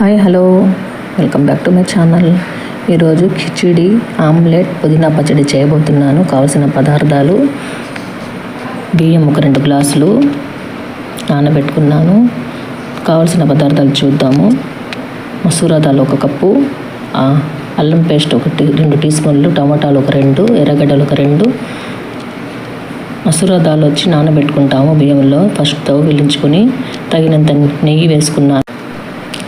Hi hello. Welcome back to my channel. ఈరోజు khichdi omelette పుదీనా పచ్చడి చేయబోతున్నాను. కావలసిన పదార్థాలు బియ్యం ఒక రెండు గ్లాసులు నానబెట్టుకున్నాను. కావలసిన పదార్థాలు చూద్దాము. మసూరా దాల్ ఒక కప్పు. అల్లం పేస్ట్ ఒకటి రెండు టీ స్పూన్లు టమాటాలు ఒక రెండు ఎర్రగడ్డలు ఒక రెండు. మసూరా దాల్ వచ్చి నానబెట్టుకుంటాము బియ్యంలో. ఫస్ట్ తవ్వు వెలించుకొని తగినంత నెయ్యి వేసుకున్నాను.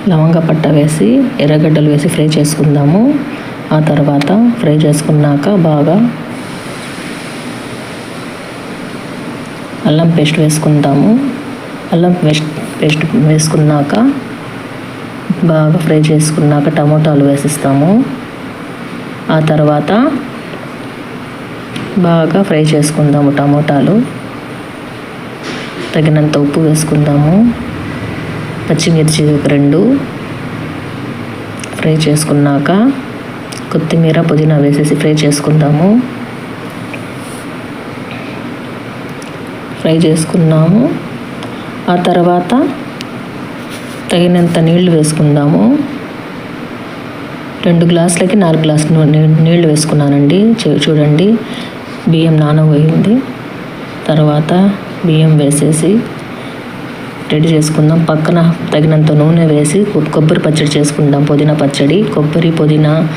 లవంగ పట్ట వేసి ఎర్రగడ్డలు వేసి ఫ్రై చేసుకుందాము. ఆ తర్వాత ఫ్రై చేసుకున్నాక బాగా అల్లం పేస్ట్ వేసుకుందాము అల్లం పేస్ట్ పేస్ట్ వేసుకున్నాక బాగా ఫ్రై చేసుకున్నాక టమోటాలు వేసిస్తాము. ఆ తర్వాత బాగా ఫ్రై చేసుకుందాము టమోటాలు. తగినంత ఉప్పు వేసుకుందాము. పచ్చిమిర్చి ఒక రెండు ఫ్రై చేసుకున్నాక కొత్తిమీర పుదీనా వేసేసి ఫ్రై చేసుకుందాము. ఫ్రై చేసుకున్నాము. ఆ తర్వాత తగినంత నీళ్ళు వేసుకుందాము. రెండు గ్లాసులకి నాలుగు గ్లాసులు నీ- నీళ్ళు వేసుకున్నానండి. చూ- చూడండి బియ్యం నానబోయింది. తర్వాత బియ్యం వేసేసి రెడీ చేసుకుందాం. పక్కన తగినంత నూనె వేసి కొబ్బరి పచ్చడి చేసుకుందాం. పుదీనా పచ్చడి. కొబ్బరి పుదీనా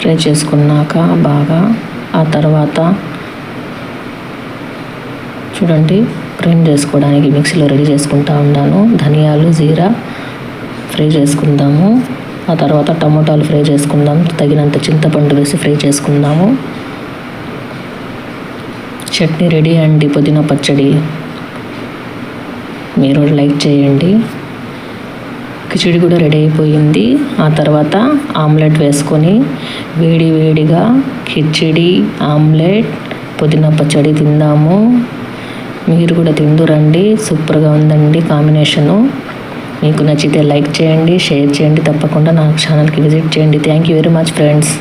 ఫ్రై చేసుకున్నాక బాగా ఆ తర్వాత చూడండి గ్రైండ్ చేసుకోవడానికి మిక్సీలో రెడీ చేసుకుంటా ఉన్నాను. ధనియాలు జీరా ఫ్రై చేసుకుందాము. ఆ తర్వాత టమోటాలు ఫ్రై చేసుకుందాం. తగినంత చింతపండు వేసి ఫ్రై చేసుకుందాము. చట్నీ రెడీ అండి. పుదీనా పచ్చడి. మీరు లైక్ చేయండి. కిచిడి కూడా రెడీ అయిపోయింది. ఆ తర్వాత ఆమ్లెట్ వేసుకొని వేడి వేడిగా కిచిడి ఆమ్లెట్ పుదీనా పచ్చడి తిందాము. మీరు కూడా తిందురండి సూపర్గా ఉందండి కాంబినేషను. మీకు నచ్చితే లైక్ చేయండి షేర్ చేయండి. తప్పకుండా నా ఛానల్కి విజిట్ చేయండి. Thank you very much friends